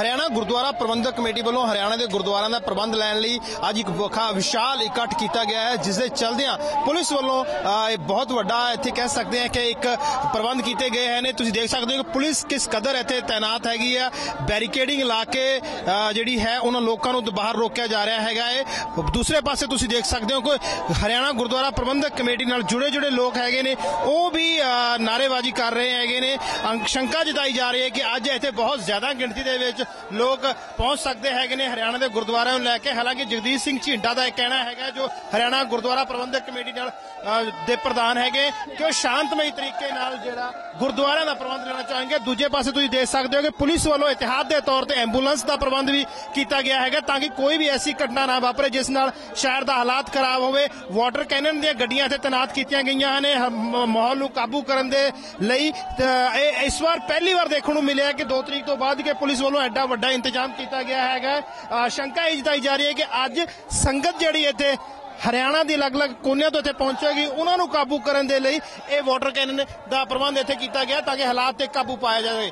ਹਰਿਆਣਾ ਗੁਰਦੁਆਰਾ ਪ੍ਰਬੰਧਕ committee ਵੱਲੋਂ ਹਰਿਆਣਾ ਦੇ ਗੁਰਦੁਆਰਿਆਂ ਦਾ ਪ੍ਰਬੰਧ ਲੈਣ ਲਈ ਅੱਜ ਇੱਕ ਵਖਾ ਵਿਸ਼ਾਲ ਇਕੱਠ ਕੀਤਾ ਗਿਆ ਹੈ ਜਿਸ ਦੇ ਚਲਦਿਆਂ ਪੁਲਿਸ ਵੱਲੋਂ ਇਹ ਬਹੁਤ ਵੱਡਾ ਇੱਥੇ ਕਹਿ ਸਕਦੇ ਹਾਂ ਕਿ ਇੱਕ ਪ੍ਰਬੰਧ ਕੀਤੇ ਗਏ ਹਨ। ਤੁਸੀਂ ਦੇਖ ਸਕਦੇ ਹੋ ਕਿ ਪੁਲਿਸ ਕਿਸ ਕਦਰ ਇੱਥੇ ਤਾਇਨਾਤ ਹੈਗੀ ਆ ਬੈਰੀਕੇਡਿੰਗ ਲਾ ਕੇ ਜਿਹੜੀ ਹੈ ਉਹਨਾਂ ਲੋਕਾਂ ਨੂੰ ਬਾਹਰ ਰੋਕਿਆ ਜਾ ਰਿਹਾ ਹੈਗਾ ਹੈ। ਦੂਸਰੇ ਪਾਸੇ ਤੁਸੀਂ ਦੇਖ ਸਕਦੇ ਹੋ ਕਿ ਹਰਿਆਣਾ ਗੁਰਦੁਆਰਾ ਪ੍ਰਬੰਧਕ ਕਮੇਟੀ ਨਾਲ ਜੁੜੇ ਜੁੜੇ ਲੋਕ ਹੈਗੇ ਨੇ। ਉਹ ਵੀ ਅ, ਨਾਅਰੇਬਾਜ਼ੀ ਕਰ ਰਹੇ ਹੈਗੇ ਨੇ। ਸ਼ੰਕਾ ਜਤਾਈ ਜਾ ਰਹੀ ਹੈ ਕਿ ਅੱਜ ਇੱਥੇ ਬਹੁਤ ਜ਼ਿਆਦਾ ਗਿਣਤੀ ਦੇ ਵਿੱਚ ਲੋਕ ਪਹੁੰਚ ਸਕਦੇ ਹੈਗੇ ਨੇ ਹਰਿਆਣਾ ਦੇ ਗੁਰਦੁਆਰਿਆਂ ਨੂੰ ਲੈ ਕੇ। ਹਾਲਾਂਕਿ ਜਗਦੀਸ਼ ਸਿੰਘ ਝਿੰਡਾ ਦਾ ਇਹ ਕਹਿਣਾ ਹੈਗਾ ਜੋ ਹਰਿਆਣਾ ਗੁਰਦੁਆਰਾ ਪ੍ਰਬੰਧਕ ਕਮੇਟੀ ਨਾਲ ਦੇ ਪ੍ਰਧਾਨ ਹੈਗੇ, ਕਿ ਉਹ ਸ਼ਾਂਤਮਈ ਤਰੀਕੇ ਨਾਲ ਜਿਹੜਾ ਗੁਰਦੁਆਰਿਆਂ ਦਾ ਪ੍ਰਬੰਧ ਲੈਣਾ ਚਾਹਾਂਗੇ ਦੂਜੇ ਪਾਸੇ ਤੁਸੀਂ ਦੇਖ ਸਕਦੇ ਹੋ ਕਿ ਪੁਲਿਸ ਵੱਲੋਂ ਇਤਿਹਾਦ ਦੇ ਤੌਰ ਤੇ ਐਂਬੂਲੈਂਸ ਦਾ ਪ੍ਰਬੰਧ ਵੀ ਕੀਤਾ ਗਿਆ ਹੈਗਾ, ਤਾਂ ਕਿ ਕੋਈ ਵੀ ਐਸੀ ਘਟਨਾ ਨਾ ਵਾਪਰੇ ਜਿਸ ਨਾਲ ਸ਼ਹਿਰ ਦਾ ਹਾਲਾਤ ਖਰਾਬ ਹੋਵੇ। ਵਾਟਰ ਕੈਨਨ ਦੀਆਂ ਗੱਡੀਆਂ ਇੱਥੇ ਤੈਨਾਤ ਕੀਤੀਆਂ ਗਈਆਂ ਨੇ ਮਾਹੌਲ ਨੂੰ ਕਾਬੂ ਕਰਨ ਦੇ ਲਈ। ਤੇ, ਇਹ, ਇਸ ਵਾਰ ਪਹਿਲੀ ਵਾਰ ਦੇਖਣ ਨੂੰ ਮਿਲਿਆ ਕਿ 2 ਤਰੀਕ ਤੋਂ ਬਾਅਦ ਕਿ ਪੁਲਿਸ ਵੱਲੋਂ ਐਡਾ ਵੱਡਾ ਇੰਤਜ਼ਾਮ ਕੀਤਾ ਗਿਆ ਹੈਗਾ। ਸ਼ੰਕਾ ਇਹ ਜਤਾਈ ਜਾ ਰਹੀ ਹੈ ਕਿ ਅੱਜ ਸੰਗਤ ਜਿਹੜੀ ਇੱਥੇ ਹਰਿਆਣਾ ਦੀ ਅਲੱਗ-ਅਲੱਗ ਕੋਨਿਆਂ ਤੋਂ ਇੱਥੇ ਪਹੁੰਚੇਗੀ, ਉਹਨਾਂ ਨੂੰ ਕਾਬੂ ਕਰਨ ਦੇ ਲਈ ਇਹ ਵਾਟਰ ਕੈਨਨ ਦਾ ਪ੍ਰਬੰਧ ਇੱਥੇ ਕੀਤਾ ਗਿਆ ਤਾਂ ਕਿ ਹਾਲਾਤ ਤੇ ਕਾਬੂ ਪਾਇਆ ਜਾਵੇ।